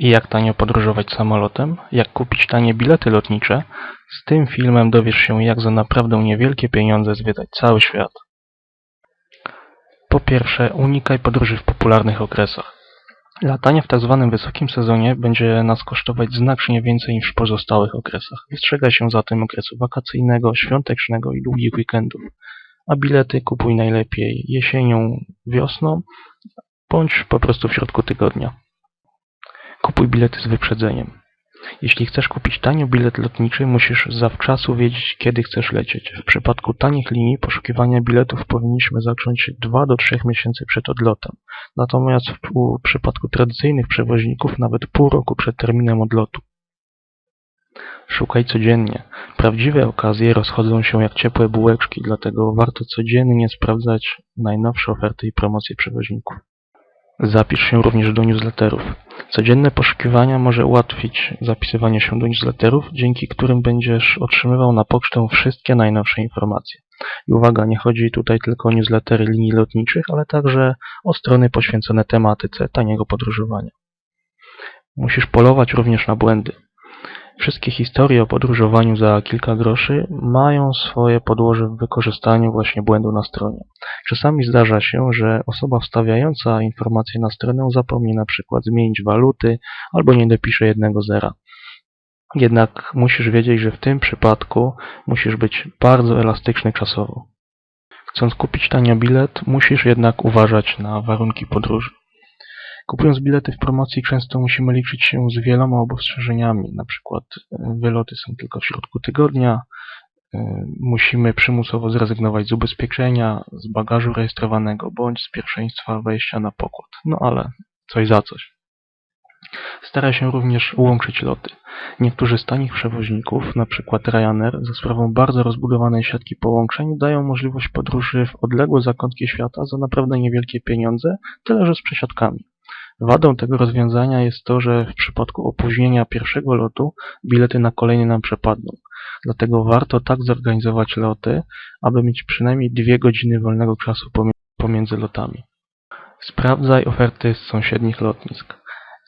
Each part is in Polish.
Jak tanio podróżować samolotem? Jak kupić tanie bilety lotnicze? Z tym filmem dowiesz się, jak za naprawdę niewielkie pieniądze zwiedzać cały świat. Po pierwsze, unikaj podróży w popularnych okresach. Latanie w tzw. wysokim sezonie będzie nas kosztować znacznie więcej niż w pozostałych okresach. Wystrzegaj się zatem okresu wakacyjnego, świątecznego i długich weekendów. A bilety kupuj najlepiej jesienią, wiosną, bądź po prostu w środku tygodnia. Kupuj bilety z wyprzedzeniem. Jeśli chcesz kupić tanio bilet lotniczy, musisz zawczasu wiedzieć, kiedy chcesz lecieć. W przypadku tanich linii poszukiwania biletów powinniśmy zacząć 2 do 3 miesięcy przed odlotem. Natomiast w przypadku tradycyjnych przewoźników nawet pół roku przed terminem odlotu. Szukaj codziennie. Prawdziwe okazje rozchodzą się jak ciepłe bułeczki, dlatego warto codziennie sprawdzać najnowsze oferty i promocje przewoźników. Zapisz się również do newsletterów. Codzienne poszukiwania może ułatwić zapisywanie się do newsletterów, dzięki którym będziesz otrzymywał na pocztę wszystkie najnowsze informacje. I uwaga, nie chodzi tutaj tylko o newslettery linii lotniczych, ale także o strony poświęcone tematyce taniego podróżowania. Musisz polować również na błędy. Wszystkie historie o podróżowaniu za kilka groszy mają swoje podłoże w wykorzystaniu właśnie błędu na stronie. Czasami zdarza się, że osoba wstawiająca informacje na stronę zapomni na przykład zmienić waluty albo nie dopisze jednego zera. Jednak musisz wiedzieć, że w tym przypadku musisz być bardzo elastyczny czasowo. Chcąc kupić tanio bilet, musisz jednak uważać na warunki podróży. Kupując bilety w promocji często musimy liczyć się z wieloma obostrzeżeniami, na przykład e, wyloty są tylko w środku tygodnia, e, musimy przymusowo zrezygnować z ubezpieczenia, z bagażu rejestrowanego bądź z pierwszeństwa wejścia na pokład. No ale coś za coś. Staraj się również łączyć loty. Niektórzy z tanich przewoźników, przykład Ryanair, za sprawą bardzo rozbudowanej siatki połączeń dają możliwość podróży w odległe zakątki świata za naprawdę niewielkie pieniądze, tyle że z przesiadkami. Wadą tego rozwiązania jest to, że w przypadku opóźnienia pierwszego lotu bilety na kolejny nam przepadną. Dlatego warto tak zorganizować loty, aby mieć przynajmniej dwie godziny wolnego czasu pomiędzy lotami. Sprawdzaj oferty z sąsiednich lotnisk.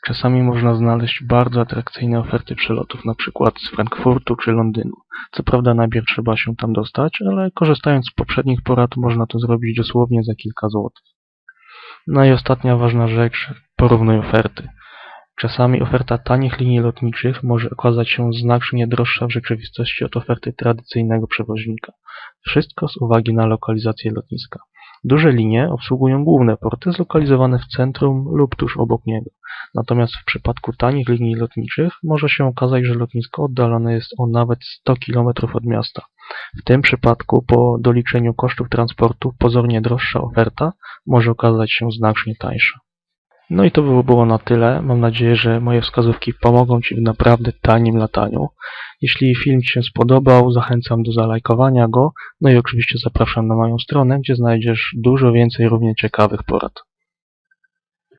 Czasami można znaleźć bardzo atrakcyjne oferty przelotów, przykład z Frankfurtu czy Londynu. Co prawda najpierw trzeba się tam dostać, ale korzystając z poprzednich porad można to zrobić dosłownie za kilka złotych. No i ostatnia ważna rzecz, porównuj oferty. Czasami oferta tanich linii lotniczych może okazać się znacznie droższa w rzeczywistości od oferty tradycyjnego przewoźnika. Wszystko z uwagi na lokalizację lotniska. Duże linie obsługują główne porty zlokalizowane w centrum lub tuż obok niego. Natomiast w przypadku tanich linii lotniczych może się okazać, że lotnisko oddalone jest o nawet 100 km od miasta. W tym przypadku po doliczeniu kosztów transportu pozornie droższa oferta może okazać się znacznie tańsza. No i to by było na tyle. Mam nadzieję, że moje wskazówki pomogą Ci w naprawdę tanim lataniu. Jeśli film Ci się spodobał, zachęcam do zalajkowania go. No i oczywiście zapraszam na moją stronę, gdzie znajdziesz dużo więcej równie ciekawych porad.